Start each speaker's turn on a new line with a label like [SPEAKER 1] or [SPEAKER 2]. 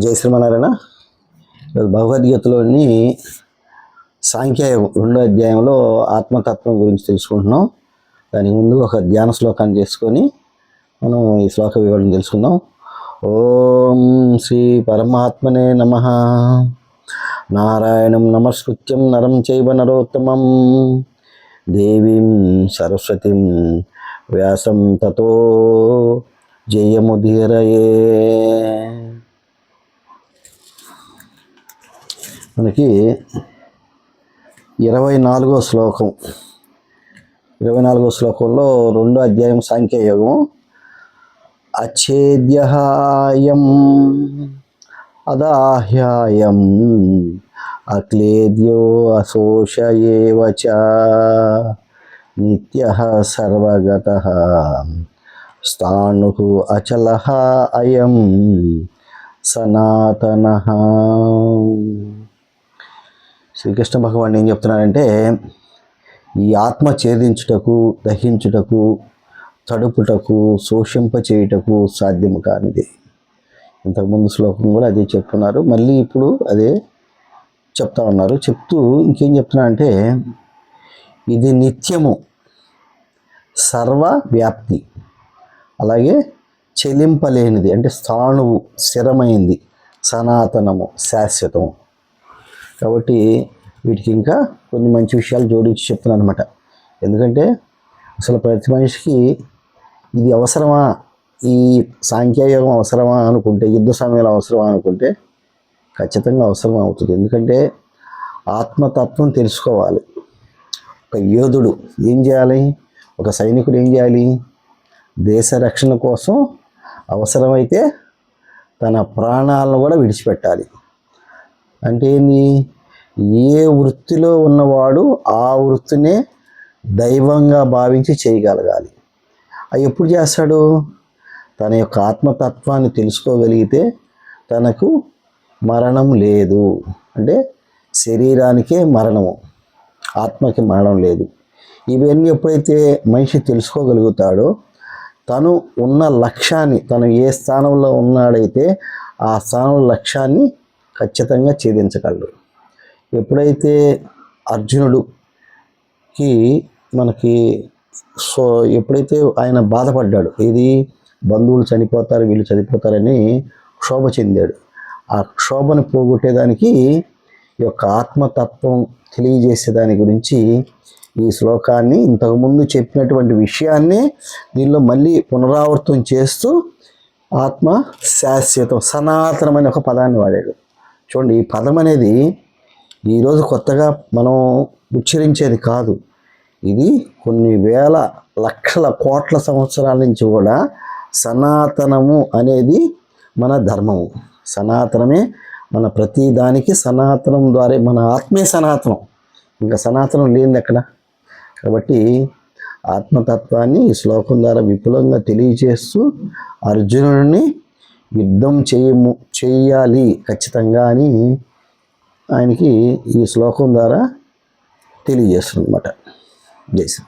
[SPEAKER 1] జయ శ్రీమనారాయణ భగవద్గీతలోని సాంఖ్యాయం రెండో అధ్యాయంలో ఆత్మతత్వం గురించి తెలుసుకుంటున్నాం. దానికి ముందు ఒక ధ్యాన శ్లోకాన్ని చేసుకొని మనం ఈ శ్లోక వివరణ తెలుసుకుందాం. ఓం శ్రీ పరమాత్మనే నమ. నారాయణం నమస్కృత్యం నరం చైవ నరోత్తమం. దేవీం సరస్వతిం వ్యాసం తతో జయముదీరయే. మనకి ఇరవై నాలుగో శ్లోకం. ఇరవై నాలుగో శ్లోకంలో రెండో అధ్యాయం సాంఖ్యయోగం. అచ్ఛేద్యహాయం అదాహ్యాయం అక్లేద్యో అశోష ఏవచ నిత్య సర్వగత స్థాణు అచల అయం సనాతన। శ్రీకృష్ణ భగవాన్ ఏం చెప్తున్నారంటే ఈ ఆత్మ ఛేదించుటకు దహించుటకు తడుపుటకు శోషింప చేయుటకు సాధ్యము కానిది. ఇంతకుముందు శ్లోకం కూడా అదే చెప్తున్నారు మళ్ళీ ఇప్పుడు అదే చెప్తా ఉన్నారు. చెప్తూ ఇంకేం చెప్తున్నారంటే ఇది నిత్యము సర్వ వ్యాప్తి. అలాగే చెలింపలేనిది అంటే స్థాణువు స్థిరమైంది సనాతనము శాశ్వతము. కాబట్టి వీటికి ఇంకా కొన్ని మంచి విషయాలు జోడించి చెప్తున్నాను అనమాట ఎందుకంటే అసలు ప్రతి మనిషికి ఇది అవసరమా? ఈ సాంఖ్యయోగం అవసరమా అనుకుంటే యుద్ధ సమయాలు అవసరమా అనుకుంటే ఖచ్చితంగా అవసరం అవుతుంది. ఎందుకంటే ఆత్మతత్వం తెలుసుకోవాలి. ఒక యోధుడు ఏం చేయాలి? ఒక సైనికుడు ఏం చేయాలి? దేశ రక్షణ కోసం అవసరమైతే తన ప్రాణాలను కూడా విడిచిపెట్టాలి. అంటే ఏంది ఏ వృత్తిలో ఉన్నవాడు ఆ వృత్తినే దైవంగా భావించి చేయగలగాలి. అది ఎప్పుడు చేస్తాడు? తన యొక్క ఆత్మతత్వాన్ని తెలుసుకోగలిగితే తనకు మరణం లేదు. అంటే శరీరానికే మరణము ఆత్మకి మరణం లేదు. ఇవన్నీ ఎప్పుడైతే మనిషి తెలుసుకోగలుగుతాడో తను ఉన్న లక్ష్యాన్ని తను ఏ స్థానంలో ఉన్నాడైతే ఆ స్థానంలో లక్ష్యాన్ని ఖచ్చితంగా ఛేదించగలడు ఎప్పుడైతే అర్జునుడుకి మనకి సో ఎప్పుడైతే ఆయన బాధపడ్డాడు ఇది బంధువులు చనిపోతారు వీళ్ళు చనిపోతారని క్షోభ చెందాడు. ఆ క్షోభను పోగొట్టేదానికి ఈ యొక్క ఆత్మతత్వం తెలియజేసే దాని గురించి ఈ శ్లోకాన్ని ఇంతకుముందు చెప్పినటువంటి విషయాన్ని దీనిలో మళ్ళీ పునరావృతం చేస్తూ ఆత్మ శాశ్వతం సనాతనమైన ఒక పదాన్ని వాడాడు. చూడండి ఈ పదం అనేది ఈరోజు కొత్తగా మనం ఉచ్చరించేది కాదు. ఇది కొన్ని వేల లక్షల కోట్ల సంవత్సరాల నుంచి కూడా సనాతనము అనేది మన ధర్మము. సనాతనమే మన ప్రతి దానికి సనాతనం ద్వారా మన ఆత్మే సనాతనం. ఇంకా సనాతనం లేనిది అక్కడ కాబట్టి ఆత్మతత్వాన్ని ఈ శ్లోకం ద్వారా విపులంగా తెలియజేస్తూ అర్జునుడిని యుద్ధం చేయము చేయాలి ఖచ్చితంగా అని ఆయనకి ఈ శ్లోకం ద్వారా తెలియజేస్తుంది అనమాట జై శ్రీ